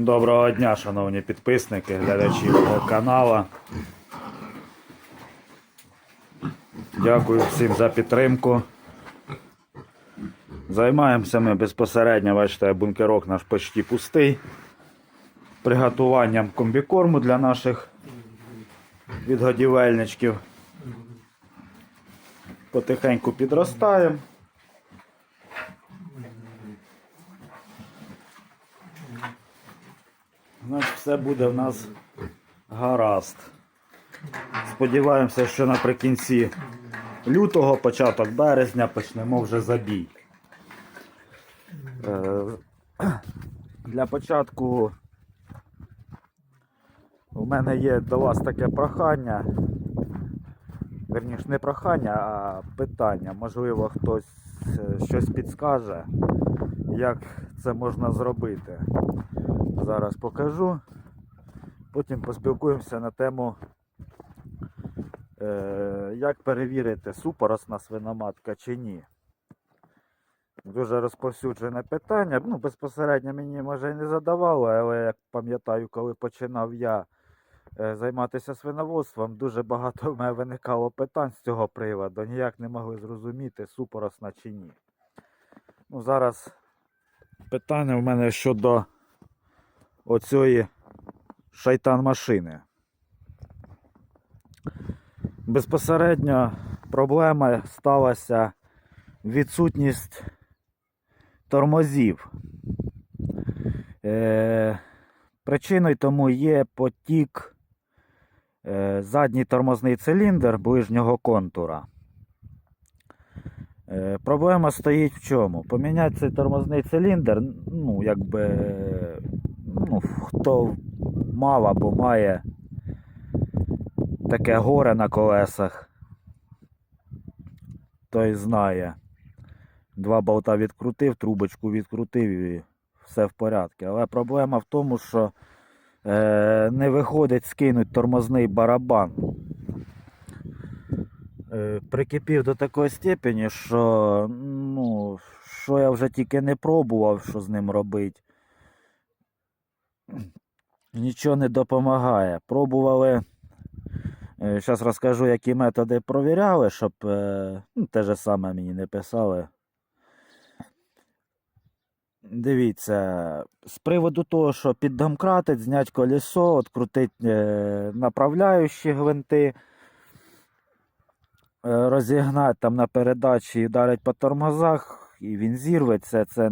Доброго дня, шановні підписники, глядачі мого каналу. Дякую всім за підтримку. Займаємося ми безпосередньо, бачите, бункерок наш почти пустий. Приготуванням комбікорму для наших відгодівельничків. Потихеньку підростаємо. Значить, все буде в нас гаразд. Сподіваємося, що наприкінці лютого, початок березня почнемо вже забій. Е, Для початку у мене є до вас таке прохання. Верніше, не прохання, а питання. Можливо, хтось е, щось підскаже, як це можна зробити. Зараз покажу. Потім поспілкуємося на тему, е, як перевірити, супоросна свиноматка чи ні. Дуже розповсюджене питання. Ну, безпосередньо мені може і не задавали, але як пам'ятаю, коли починав я е, займатися свиноводством, дуже багато в мене виникало питань з цього приводу. Ніяк не могли зрозуміти, супоросна чи ні. Ну, зараз питання в мене щодо оцієї шайтан машини. Безпосередньо проблема сталася відсутність тормозів. Е, причиною тому є потік е, задній тормозний циліндр ближнього контура. Е, проблема стоїть в чому? Поміняти цей тормозний циліндр, ну, якби, ну, хто мав або має таке горе на колесах, той знає. Два болта відкрутив, трубочку відкрутив і все в порядку. Але проблема в тому, що е, не виходить скинути тормозний барабан. Е, прикипів до такої степені, що ну, що я вже тільки не пробував, що з ним робити. Нічого не допомагає. Пробували. Зараз розкажу, які методи провіряли, щоб е, ну, те же саме мені не писали. Дивіться, з приводу того, що піддомкратить, зняти колесо, відкрутити е, направляючі гвинти, е, розігнати там на передачі і вдарить по тормозах, і він зірветься. Це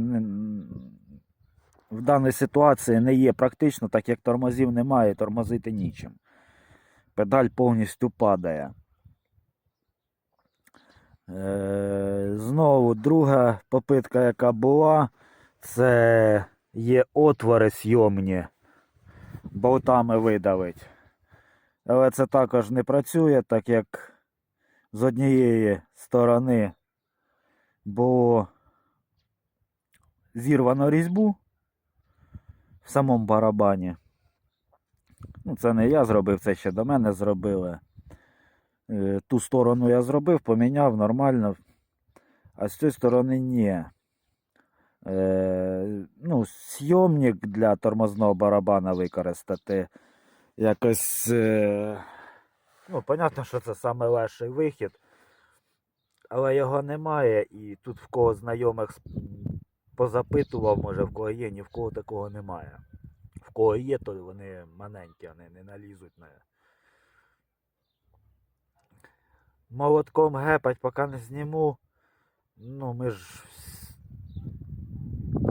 в даній ситуації не є практично, так як тормозів немає, тормозити нічим. Педаль повністю падає. Е, знову друга попитка, яка була, це є отвори сйомні. Болтами видавить. Але це також не працює, так як з однієї сторони було зірвано різьбу в самому барабані. Ну, це не я зробив, це ще до мене зробили. Е, Ту сторону я зробив, поміняв нормально, а з цієї сторони ні. Е, ну, сйомник для тормозного барабана використати. Якось. Е, ну, понятно, що це саме легший вихід. Але його немає, і тут в кого знайомих позапитував, може в кого є, ні в кого такого немає. В кого є, то вони маленькі, вони не налізуть на. Молотком гепать, поки не зніму. Ну, ми ж.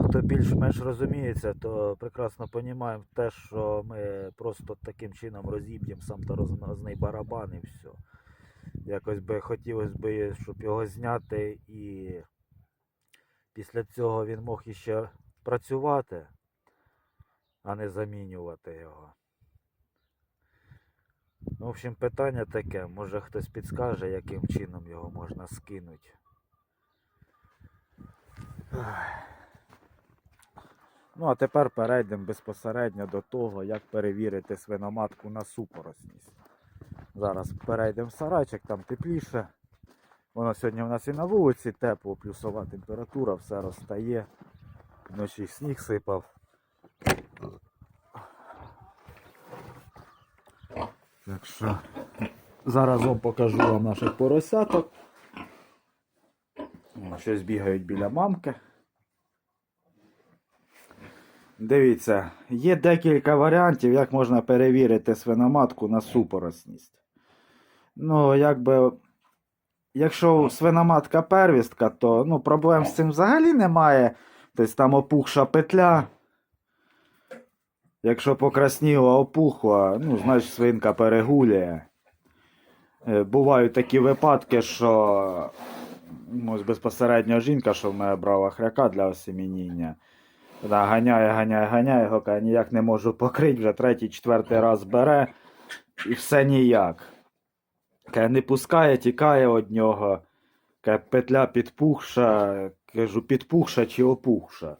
Хто більш-менш розуміється, то прекрасно розуміємо те, що ми просто таким чином розіб'ємо сам тормозний барабан і все. Якось би хотілося б, щоб його зняти і після цього він мог іще працювати, а не замінювати його. Ну, В общем, питання таке, може хтось підскаже, яким чином його можна скинути. Ну, а тепер перейдемо безпосередньо до того, як перевірити свиноматку на супоросність. Зараз перейдемо в сарайчик, там тепліше. Воно сьогодні у нас і на вулиці тепло, плюсова температура, все розстає. Вночі сніг сипав. Так що зараз вам покажу вам наших поросяток. Щось бігають біля мамки. Дивіться, є декілька варіантів, як можна перевірити свиноматку на супоросність. Ну, якби якщо свиноматка первістка, то ну, проблем з цим взагалі немає. Тобто там опухша петля. Якщо покрасніла, опухла, ну, значить свинка перегулює. Е, Бувають такі випадки, що ну, ось безпосередньо жінка, що в мене брала хряка для осемініння. Вона ганяє, ганяє, ганяє, його каже, ніяк не можу покрити, вже третій, четвертий раз бере і все ніяк. Каже, не пускає, тікає від нього. Каже, петля підпухша. Кажу, підпухша чи опухша.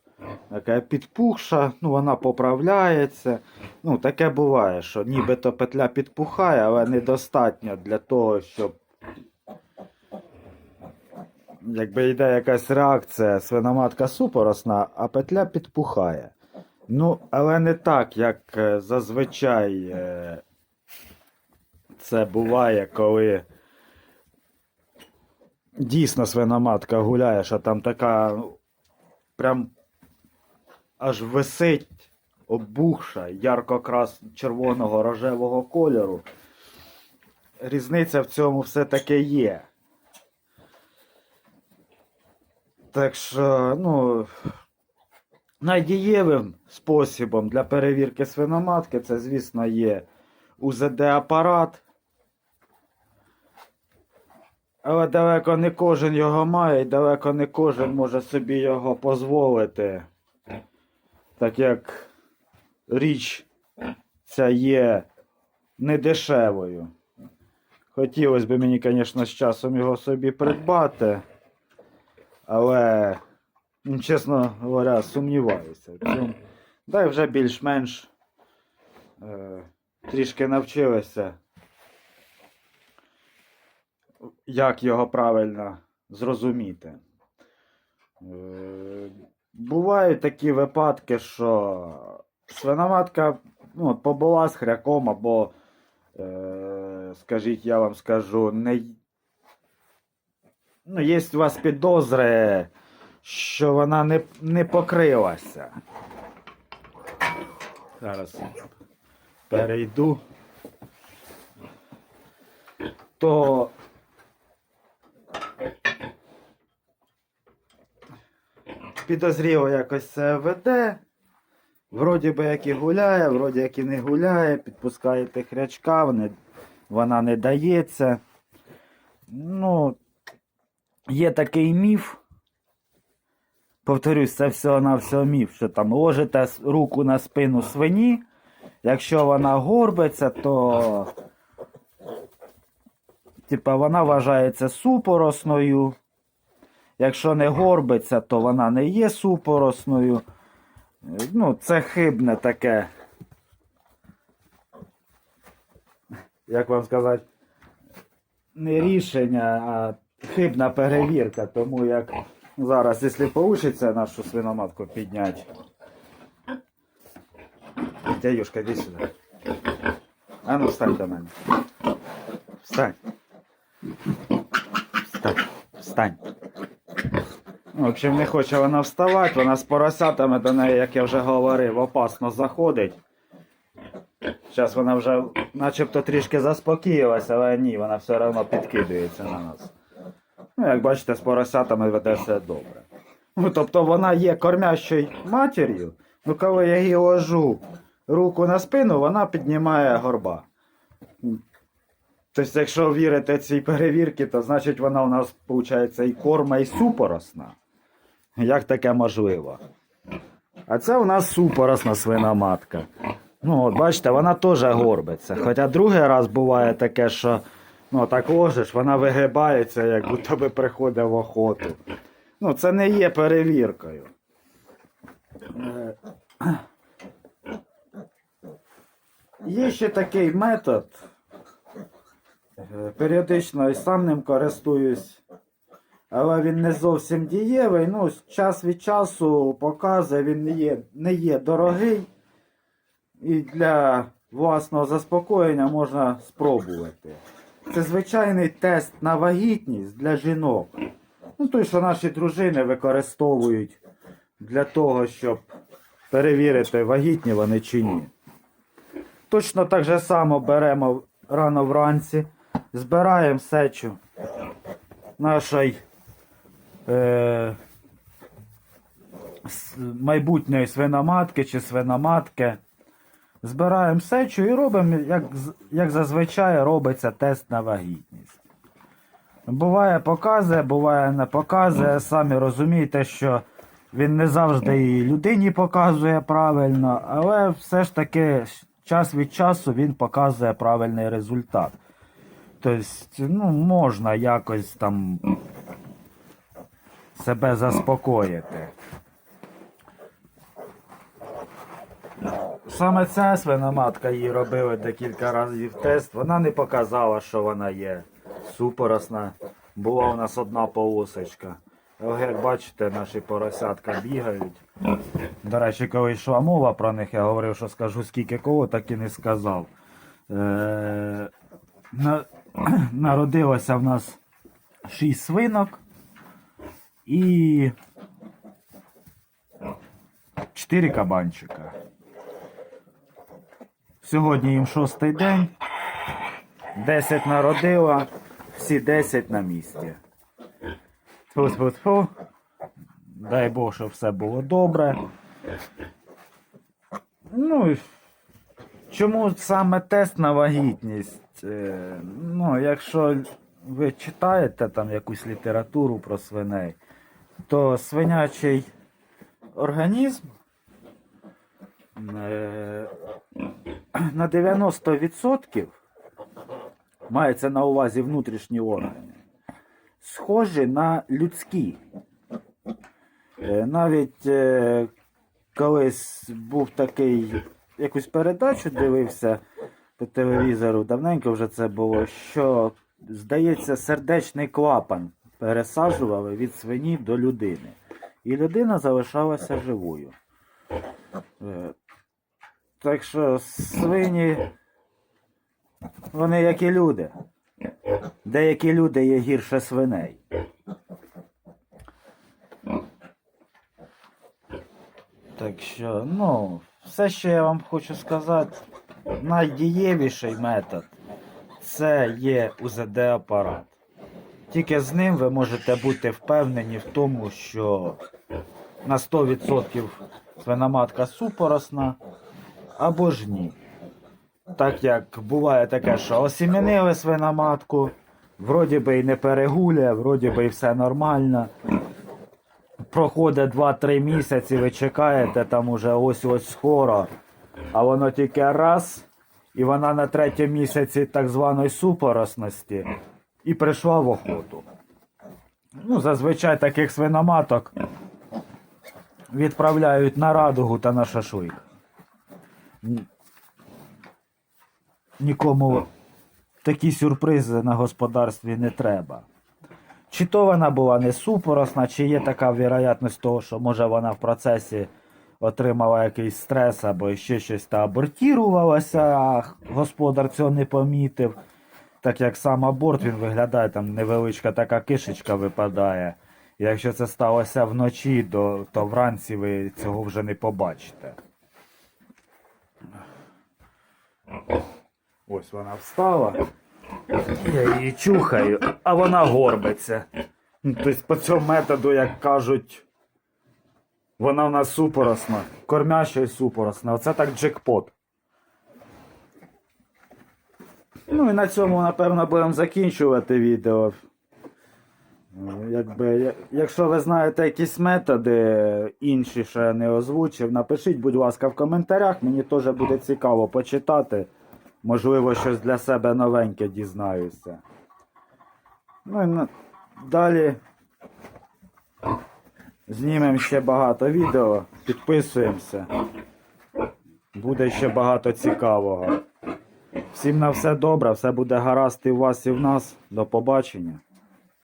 Каже, підпухша, ну вона поправляється. Ну, таке буває, що нібито петля підпухає, але недостатньо для того, щоб. Якби йде якась реакція, свиноматка супоросна, а петля підпухає. Ну, але не так, як е, зазвичай е, це буває, коли дійсно свиноматка гуляє, що там така прям аж висить, обухша, ярко-крас червоного рожевого кольору. Різниця в цьому все-таки є. Так що, ну, найдієвим способом для перевірки свиноматки це, звісно, є УЗД-апарат. Але далеко не кожен його має, і далеко не кожен може собі його дозволити. Так як річ ця є недешевою. Хотілося б мені, звісно, з часом його собі придбати. Але, ну, чесно говоря, сумніваюся. в цьому. Да й вже більш-менш е, трішки навчилися, як його правильно зрозуміти. Е, бувають такі випадки, що свиноматка ну, побула з хряком або, е, скажіть, я вам скажу, не ну, є у вас підозри, що вона не, не покрилася. Зараз перейду. То підозріло якось це веде. Вроді би як і гуляє, вроді як і не гуляє, підпускаєте хрячка, вони, вона не дається. Ну, є такий міф. Повторюсь, це всього на всього міф, що там ложите руку на спину свині. Якщо вона горбиться, то типа вона вважається супоросною. Якщо не горбиться, то вона не є супоросною. Ну, це хибне таке. Як вам сказати, не рішення, а хибна перевірка. Тому як зараз, якщо вийде нашу свиноматку підняти. Дядюшка, іди сюди. А ну встань до мене. Встань. Встань. Встань. В общем, не хоче вона вставати, вона з поросятами до неї, як я вже говорив, опасно заходить. Зараз вона вже начебто трішки заспокоїлася, але ні, вона все одно підкидується на нас. Ну, як бачите, з поросятами веде все добре. Ну, тобто вона є кормящою матір'ю, ну коли я їй ложу руку на спину, вона піднімає горба. Тобто, якщо вірити цій перевірці, то значить вона у нас, виходить, і корма, і супоросна. Як таке можливо? А це у нас супоросна свиноматка. Ну, от бачите, вона теж горбиться. Хоча другий раз буває таке, що ну, так ложиш, вона вигибається, як будто би приходить в охоту. Ну, це не є перевіркою. Е, Є ще такий метод. Е, Періодично і сам ним користуюсь, але він не зовсім дієвий. Ну, час від часу показує, він не є, не є дорогий. І для власного заспокоєння можна спробувати. Це звичайний тест на вагітність для жінок. Ну, той, що наші дружини використовують для того, щоб перевірити, вагітні вони чи ні. Точно так же само беремо рано вранці, збираємо сечу нашої е, майбутньої свиноматки чи свиноматки. Збираємо сечу і робимо, як, як зазвичай робиться тест на вагітність. Буває показує, буває не показує. Самі розумієте, що він не завжди і людині показує правильно, але все ж таки час від часу він показує правильний результат. Тобто, ну, можна якось там себе заспокоїти. Саме ця свиноматка їй робили декілька разів тест. Вона не показала, що вона є супоросна. Була у нас одна полосочка. Як бачите, наші поросятка бігають. До речі, коли йшла мова про них, я говорив, що скажу скільки кого, так і не сказав. Е, на, народилося в нас 6 свинок і 4 кабанчика. Сьогодні їм шостий день. 10 народила, всі 10 на місці. Тьфу-тьфу-тьфу. Дай Бог, щоб все було добре. Ну, і чому саме тест на вагітність? Е, Ну, якщо ви читаєте там якусь літературу про свиней, то свинячий організм е, на 90% мається на увазі внутрішні органи, схожі на людські. Е, Навіть е, колись був такий, якусь передачу дивився по телевізору, давненько вже це було, що, здається, сердечний клапан пересаджували від свині до людини. І людина залишалася живою. Е, Так що свині, вони як і люди. Деякі люди є гірше свиней. Так що, ну, все, що я вам хочу сказати, найдієвіший метод це є УЗД-апарат. Тільки з ним ви можете бути впевнені в тому, що на 100% свиноматка супоросна або ж ні. Так як буває таке, що осімінили свиноматку, вроді би і не перегуляє, вроді би і все нормально. Проходить 2-3 місяці, ви чекаєте, там уже ось-ось скоро, а воно тільки раз, і вона на третьому місяці так званої супоросності і прийшла в охоту. Ну, зазвичай таких свиноматок відправляють на радугу та на шашлик. Нікому такі сюрпризи на господарстві не треба. Чи то вона була не супоросна, чи є така вірогятність того, що може вона в процесі отримала якийсь стрес або ще щось та абортірувалася, а господар цього не помітив. Так як сам аборт він виглядає, там невеличка така кишечка випадає. Якщо це сталося вночі, то, то вранці ви цього вже не побачите. Ось вона встала. Я її чухаю, а вона горбиться. Ну, Тобто по цьому методу, як кажуть, вона в нас супоросна, кормяща і супоросна. Оце так джекпот. Ну і на цьому, напевно, будемо закінчувати відео. Якби, якщо ви знаєте якісь методи інші, я не озвучив, напишіть, будь ласка, в коментарях. Мені теж буде цікаво почитати. Можливо, щось для себе новеньке дізнаюся. Ну і на... далі знімемо ще багато відео, підписуємося. Буде ще багато цікавого. Всім на все добре, все буде гаразд і у вас, і в нас. До побачення.